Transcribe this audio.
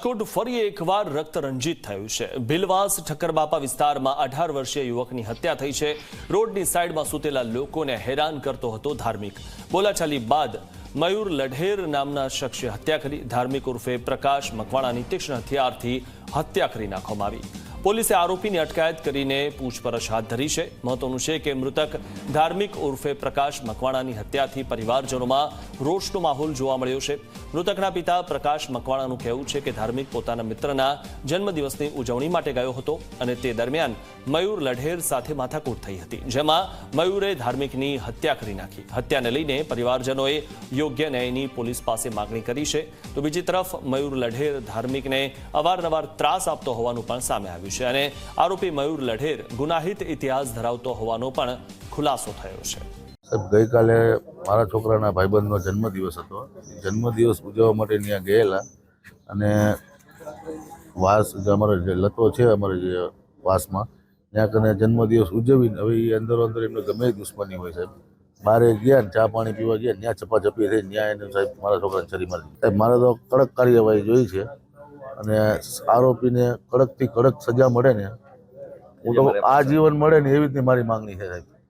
રાજકોટ ફરી એકવાર રક્ત રંજિત થયું છે. ભીલવાસ ઠક્કરબાપા વિસ્તારમાં અઢાર વર્ષીય યુવકની હત્યા થઈ છે. રોડની સાઈડમાં સૂતેલા લોકોને હેરાન કરતો હતો ધાર્મિક. બોલાચાલી બાદ મયુર લઢેર નામના શખ્સે હત્યા કરી. ધાર્મિક ઉર્ફે પ્રકાશ મકવાણાની તીક્ષ્ણ હથિયારથી હત્યા કરી નાખવામાં આવી. પોલીસે આરોપીની અટકાયત કરીને પૂછપરછ હાથ ધરી છે. મહત્વનું છે કે મૃતક ધાર્મિક ઉર્ફે પ્રકાશ મકવાણાની હત્યાથી પરિવારજનોમાં રોષનો માહોલ જોવા મળ્યો છે. મૃતકના પિતા પ્રકાશ મકવાણાનું કહેવું છે કે ધાર્મિક પોતાના મિત્રના જન્મદિવસની ઉજવણી માટે ગયો હતો અને તે દરમિયાન મયુર લઢેર સાથે માથાકૂટ થઈ હતી, જેમાં મયુરે ધાર્મિકની હત્યા કરી નાખી. હત્યાને લઈને પરિવારજનોએ યોગ્ય ન્યાયની પોલીસ પાસે માગણી કરી છે. તો બીજી તરફ મયુર લઢેર ધાર્મિકને અવારનવાર ત્રાસ આપતો હોવાનું પણ સામે આવ્યું છે અને આરોપી મયુર લઢેર ગુનાહિત ઇતિહાસ ધરાવતો હોવાનો પણ ખુલાસો થયો છે. સાહેબ, ગઈકાલે મારા છોકરાના ભાઈબંધનો જન્મદિવસ હતો. જન્મદિવસ ઉજવવા માટે ત્યાં ગયેલા અને વાસ અમારો જે લતો છે, અમારે જે વાસમાં, ત્યાં કને જન્મદિવસ ઉજવીને હવે એ અંદરો અંદર એમને ગમે દુશ્મની હોય સાહેબ. બહારે ગયા ચા પાણી પીવા ગયા ત્યાં ચપાચપી થઈ ત્યાં એને સાહેબ મારા છોકરાને છરી મારી સાહેબ, મારે તો કડક કાર્યવાહી જોઈ છે. અને આરોપીને કડકથી કડક સજા મળે ને હું તો આ જીવન મળે ને એવી જ મારી માંગણી છે સાહેબ.